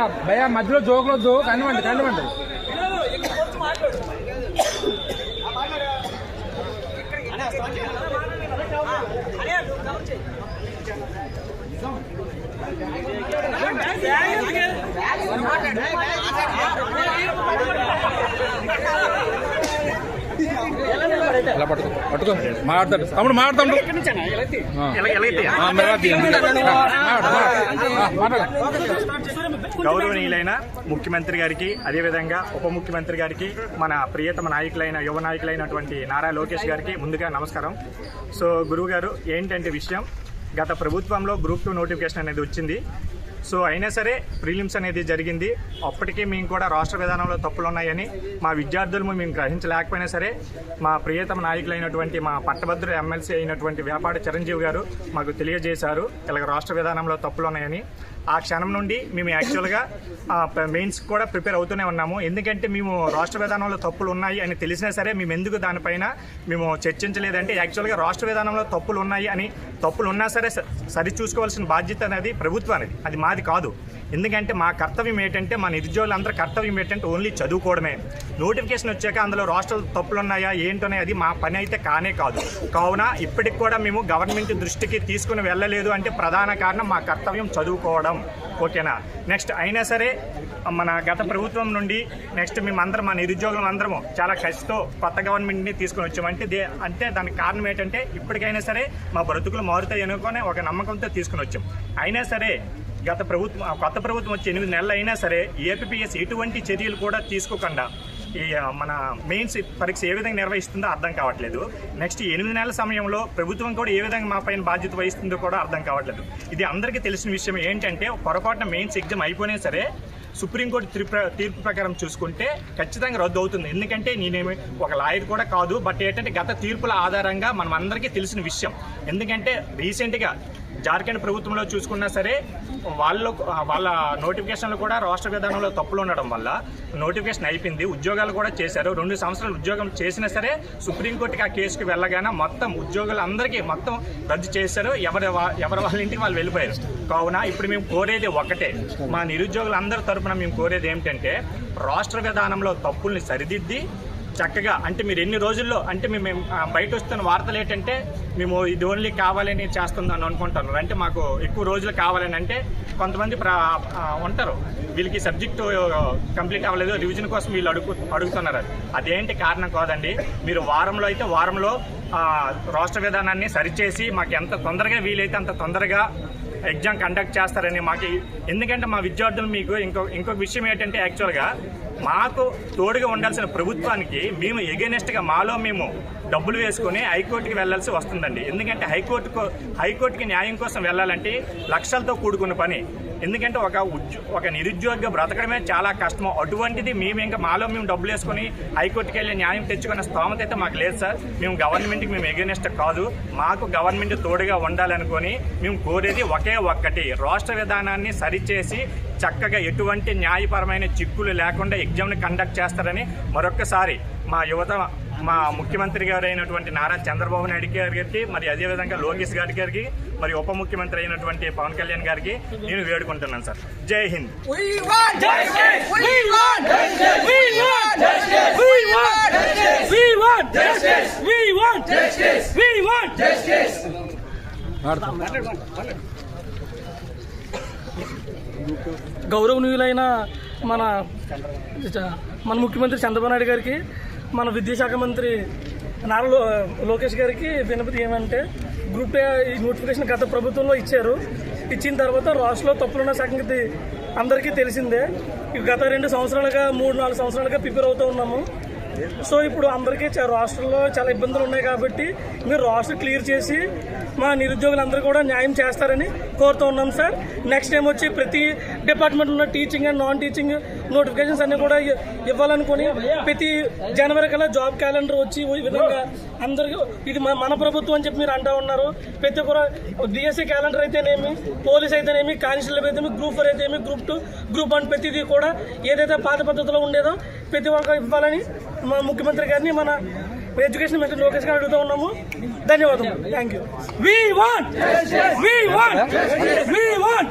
భయ్యా భయ్యా మధ్యలో జోకులొద్దు కనివ్వండి కనివ్వండి ఇలా పట్టుకో పట్టుకో మాట్లాడతాడు తమ్ముడు. మాట్లాడు, మాట్లాడు. ఆ, గౌరవనీయులైన ముఖ్యమంత్రి గారికి అదేవిధంగా ఉప ముఖ్యమంత్రి గారికి మన ప్రియతమ నాయకులైన యువ నాయకులైనటువంటి నారా లోకేష్ గారికి ముందుగా నమస్కారం. సో గురువు గారు ఏంటంటే విషయం? గత ప్రభుత్వంలో గ్రూప్ టూ నోటిఫికేషన్ అనేది వచ్చింది. సో అయినా సరే ప్రీలిమ్స్ అనేది జరిగింది. అప్పటికే మేము కూడా రాష్ట్ర విధానంలో తప్పులు ఉన్నాయని మా విద్యార్థులు మేము గ్రహించలేకపోయినా సరే మా ప్రియతమ నాయకులైనటువంటి మా పట్టభద్రుడు ఎమ్మెల్సీ అయినటువంటి వ్యాపార చిరంజీవి గారు మాకు తెలియజేశారు ఇలాగ రాష్ట్ర విధానంలో తప్పులు ఉన్నాయని ఆ క్షణం నుండి మేము యాక్చువల్గా మెయిన్స్ కూడా ప్రిపేర్ అవుతూనే ఉన్నాము. ఎందుకంటే మేము రాష్ట్ర విధానంలో తప్పులు ఉన్నాయి అని తెలిసినా సరే మేము ఎందుకు దానిపైన మేము చర్చించలేదంటే యాక్చువల్గా రాష్ట్ర విధానంలో తప్పులు ఉన్నాయి అని తప్పులు ఉన్నా సరే స- సరి చూసుకోవాల్సిన బాధ్యత అనేది ప్రభుత్వానికి అది మా మాది కాదు. ఎందుకంటే మా కర్తవ్యం ఏంటంటే మా నిరుద్యోగులందరూ కర్తవ్యం ఏంటంటే ఓన్లీ చదువుకోవడమే. నోటిఫికేషన్ వచ్చాక అందులో రాష్ట్రాల తప్పులు ఉన్నాయా ఏంటనే అది మా పని అయితే కానే కాదు. కావున ఇప్పటికి కూడా మేము గవర్నమెంట్ దృష్టికి తీసుకుని వెళ్ళలేదు అంటే ప్రధాన కారణం మా కర్తవ్యం చదువుకోవడం. ఓకేనా? నెక్స్ట్ అయినా సరే మన గత ప్రభుత్వం నుండి నెక్స్ట్ మేమందరం మా నిరుద్యోగులం అందరము చాలా కష్టతో కొత్త గవర్నమెంట్ని తీసుకొని వచ్చామంటే దే అంటే దానికి కారణం ఏంటంటే ఇప్పటికైనా సరే మా బ్రతుకులు మారుతాయి అనుకునే ఒక నమ్మకంతో తీసుకుని వచ్చాం. అయినా సరే గత ప్రభుత్వం కొత్త ప్రభుత్వం వచ్చి ఎనిమిది నెలలు అయినా సరే ఏపీఎస్ ఎటువంటి చర్యలు కూడా తీసుకోకుండా ఈ మన మెయిన్స్ పరీక్ష ఏ విధంగా నిర్వహిస్తుందో అర్థం కావట్లేదు. నెక్స్ట్ ఎనిమిది నెలల సమయంలో ప్రభుత్వం కూడా ఏ విధంగా మా పైన బాధ్యత వహిస్తుందో కూడా అర్థం కావట్లేదు. ఇది అందరికీ తెలిసిన విషయం ఏంటంటే పొరపాటున మెయిన్స్ ఎగ్జామ్ అయిపోయినా సరే సుప్రీంకోర్టు తీర్పు ప్రకారం చూసుకుంటే ఖచ్చితంగా రద్దు అవుతుంది. ఎందుకంటే నేనేమి ఒక లాయర్ కూడా కాదు బట్ ఏంటంటే గత తీర్పుల ఆధారంగా మనం అందరికీ తెలిసిన విషయం. ఎందుకంటే రీసెంట్గా జార్ఖండ్ ప్రభుత్వంలో చూసుకున్నా సరే వాళ్ళు వాళ్ళ నోటిఫికేషన్లు కూడా రాష్ట్ర విధానంలో తప్పులు ఉండడం వల్ల నోటిఫికేషన్ అయిపోయింది. ఉద్యోగాలు కూడా చేశారు. రెండు సంవత్సరాలు ఉద్యోగం చేసినా సరే సుప్రీంకోర్టుకి ఆ కేసుకి వెళ్ళగానే మొత్తం ఉద్యోగులు అందరికీ మొత్తం రద్దు చేశారు. ఎవరి వా- ఎవరి వాళ్ళ ఇంటికి వాళ్ళు వెళ్ళిపోయారు. కావున ఇప్పుడు మేము కోరేది ఒకటే. మా నిరుద్యోగులందరి తరపున మేము కోరేది ఏమిటంటే రాష్ట్ర విధానంలో తప్పుల్ని సరిదిద్ది చక్కగా అంటే మీరు ఎన్ని రోజుల్లో అంటే మేము మేము, బయట వస్తున్న వార్తలు ఏంటంటే మేము ఇది ఓన్లీ కావాలని చేస్తుందని అనుకుంటున్నారు. అంటే మాకు ఎక్కువ రోజులు కావాలని అంటే కొంతమంది ఉంటారు. వీళ్ళకి సబ్జెక్టు కంప్లీట్ అవ్వలేదు రివిజన్ కోసం వీళ్ళు అడుగు అడుగుతున్నారు. అది. అదేంటి కారణం కాదండి? మీరు వారంలో అయితే వారంలో రాష్ట్ర విధానాన్ని సరిచేసి మాకు ఎంత తొందరగా వీలైతే అంత తొందరగా ఎగ్జామ్ కండక్ట్ చేస్తారని మాకు ఎందుకంటే మా విద్యార్థులు మీకు ఇంకో ఇంకొక విషయం ఏంటంటే యాక్చువల్గా మాకు తోడుగా ఉండాల్సిన ప్రభుత్వానికి మేము ఎగెనెస్ట్గా మాలో మేము డబ్బులు వేసుకుని హైకోర్టుకి వెళ్ళాల్సి వస్తుందండి. ఎందుకంటే హైకోర్టుకు హైకోర్టుకి న్యాయం కోసం వెళ్ళాలంటే లక్షలతో కూడుకున్న పని. ఎందుకంటే ఒక ఉద్యో ఒక నిరుద్యోగ బ్రతకడమే చాలా కష్టం అటువంటిది మేము ఇంకా మాలో మేము డబ్బులు వేసుకొని హైకోర్టుకి వెళ్ళి న్యాయం తెచ్చుకున్న స్తోమత అయితే మాకు లేదు సార్. మేము గవర్నమెంట్కి మేము ఎగెనెస్ట్ కాదు. మాకు గవర్నమెంట్ తోడుగా ఉండాలనుకొని మేము కోరేది ఒకే ఒక్కటి. రాష్ట్ర విధానాన్ని సరిచేసి చక్కగా ఎటువంటి న్యాయపరమైన చిక్కులు లేకుండా ఎగ్జామ్ని కండక్ట్ చేస్తారని మరొక్కసారి మా యువత మా ముఖ్యమంత్రి గారు అయినటువంటి నారా చంద్రబాబు నాయుడు గారికి మరి అదేవిధంగా లోకేష్ గారి గారికి మరి ఉప ముఖ్యమంత్రి అయినటువంటి పవన్ కళ్యాణ్ గారికి నేను వేడుకుంటున్నాను సార్. జై హింద్. గౌరవనీయులైన మన మన ముఖ్యమంత్రి చంద్రబాబు నాయుడు గారికి మన విద్యాశాఖ మంత్రి నారా లో- లోకేష్ గారికి వినపతి ఏమంటే గ్రూప్ ఏ ఈ నోటిఫికేషన్ గత ప్రభుత్వంలో ఇచ్చారు. ఇచ్చిన తర్వాత రాష్ట్రంలో తప్పులున్న సంగతి అందరికీ తెలిసిందే. గత రెండు సంవత్సరాలుగా మూడు నాలుగు సంవత్సరాలుగా ప్రిపేర్ అవుతూ ఉన్నాము. సో ఇప్పుడు అందరికీ రాష్ట్రంలో చాలా ఇబ్బందులు ఉన్నాయి కాబట్టి మీరు రాష్ట్రం క్లియర్ చేసి మా నిరుద్యోగులందరూ కూడా న్యాయం చేస్తారని కోరుతూ ఉన్నాం సార్. నెక్స్ట్ టైం వచ్చి ప్రతి డిపార్ట్మెంట్ ఉన్న teaching and non teaching notifications అన్ని కూడా ఇవ్వాలనుకుని ప్రతి జనవరి కల్లా జాబ్ క్యాలెండర్ వచ్చి ఈ విధంగా అందరికీ ఇది మన- మన ప్రభుత్వం అని చెప్పి మీరు అంటా ఉన్నారు. ప్రతి ఒక్కరు డిఎస్సీ క్యాలెండర్ అయితేనేమి పోలీస్ అయితేనేమి కానిస్టేబుల్ అయితేనేమి గ్రూప్ ఫోర్ అయితేనేమి గ్రూప్ టూ గ్రూప్ వన్ ప్రతిదీ కూడా ఏదైతే పాత పద్ధతిలో ఉండేదో ప్రతి ఒక్క ఇవ్వాలని మా ముఖ్యమంత్రి గారిని మన ఎడ్యుకేషన్ మినిస్టర్ లోకేష్ గారు అడుగుతూ ఉన్నాము. ధన్యవాదాలు thank you We want! We want! We want!